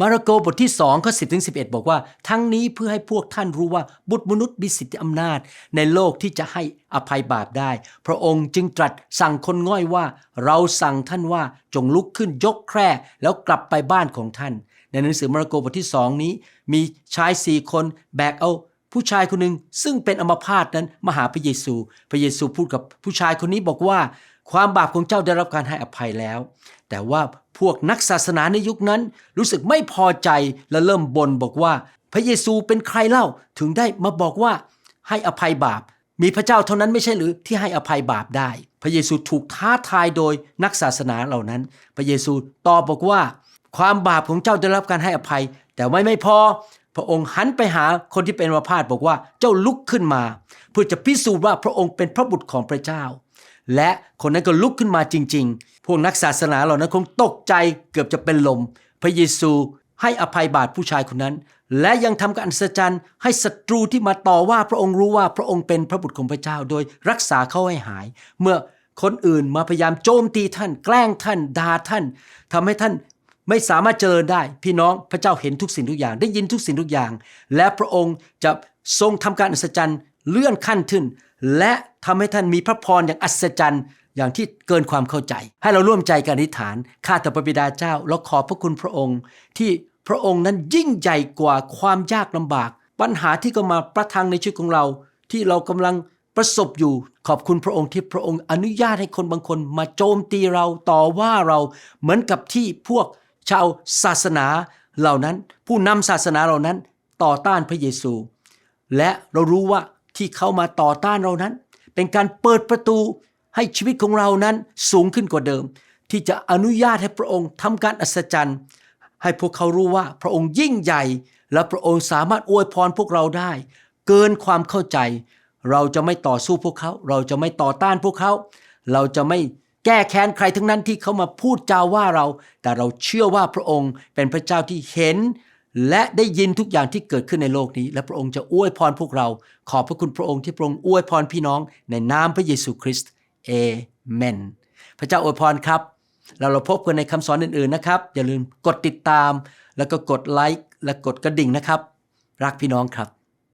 มาระโกบทที่2ข้อ10ถึง11 บอกว่า ทั้งนี้เพื่อให้พวกท่านรู้ว่าบุตรมนุษย์มีสิทธิอำนาจ ในโลกที่จะให้อภัยบาปได้ พระองค์จึงตรัสสั่งคนง่อยว่า เราสั่งท่านว่าจงลุกขึ้นยกแคร่แล้วกลับไปบ้านของท่าน ในหนังสือมาระโกบทที่สองนี้ มีชายสี่คนแบกเอาผู้ชายคนหนึ่งซึ่งเป็นอมพาตนั้นมาหาพระเยซู พระเยซูพูดกับผู้ชายคนนี้บอกว่า ความบาปของเจ้าได้รับการให้อภัยแล้ว แต่ว่าพวกนักศาสนาในยุคนั้น รู้สึกไม่พอใจและเริ่มบ่นบอกว่า พระเยซูเป็นใครเล่าถึงได้มาบอกว่าให้อภัยบาป มีพระเจ้าเท่านั้นไม่ใช่หรือที่ให้อภัยบาปได้ พระเยซูถูกท้าทายโดยนักศาสนาเหล่านั้น พระเยซูตอบบอกว่า ความบาปของเจ้าได้รับการให้อภัย แต่ไม่ไม่พอ พระองค์หันไปหาคนที่เป็นอัมพาตบอกว่าเจ้าลุกขึ้นมา เพื่อจะพิสูจน์ว่าพระองค์เป็นพระบุตรของพระเจ้า และคนนั้นก็ลุกขึ้นมาจริง ๆ พวกนักศาสนาเหล่านั้นคงตกใจเกือบจะเป็นลม พระเยซูให้อภัยบาปผู้ชายคนนั้น และยังทำการอัศจรรย์ให้ศัตรูที่มาต่อว่าพระองค์รู้ว่าพระองค์เป็นพระบุตรของพระเจ้า โดยรักษาเขาให้หาย เมื่อคนอื่นมาพยายามโจมตีท่าน แกล้งท่านด่าท่านทำให้ท่านไม่สามารถเจริญได้ พี่น้องพระเจ้าเห็นทุกสิ่งทุกอย่าง ได้ยินทุกสิ่งทุกอย่าง และพระองค์จะทรงทำการอัศจรรย์เลื่อนขั้นขึ้น และทำให้ท่านมีพระพรอย่างอัศจรรย์อย่างที่เกินความเข้าใจ ให้เราร่วมใจกันอธิษฐาน ข้าแต่พระบิดาเจ้าเราขอบพระคุณพระองค์ ที่พระองค์นั้นยิ่งใหญ่กว่าความยากลำบาก ปัญหาที่ก็มาประทังในชีวิตของเรา ที่เรากำลังประสบอยู่ ขอบคุณพระองค์ที่พระองค์อนุญาตให้คนบางคนมาโจมตีเราต่อว่าเราเหมือนกับที่พวกชาวศาสนาเหล่านั้น ผู้นำศาสนาเหล่านั้นต่อต้านพระเยซู และเรารู้ว่า ที่เข้ามาต่อต้านเรานั้น เป็นการเปิดประตูให้ชีวิตของเรานั้นสูงขึ้นกว่าเดิม ที่จะอนุญาตให้พระองค์ทำการอัศจรรย์ ให้พวกเขารู้ว่าพระองค์ยิ่งใหญ่ และพระองค์สามารถอวยพรพวกเราได้ เกินความเข้าใจ เราจะไม่ต่อสู้พวกเขา เราจะไม่ต่อต้านพวกเขา เราจะไม่แก้แค้นใครทั้งนั้นที่เขามาพูดจาว่าเรา แต่เราเชื่อว่าพระองค์เป็นพระเจ้าที่เห็น และได้ยินทุกอย่างที่เกิดขึ้นในโลกนี้ และพระองค์จะอวยพรพวกเรา ขอบพระคุณพระองค์ที่พระองค์อวยพรพี่น้องในนามพระเยซูคริสต์เอเมน พระเจ้าอวยพรครับ เราเราพบกันในคำสอนอื่นๆนะครับ อย่าลืมกดติดตาม แล้วก็กดไลค์และกดกระดิ่งนะครับ รักพี่น้องครับ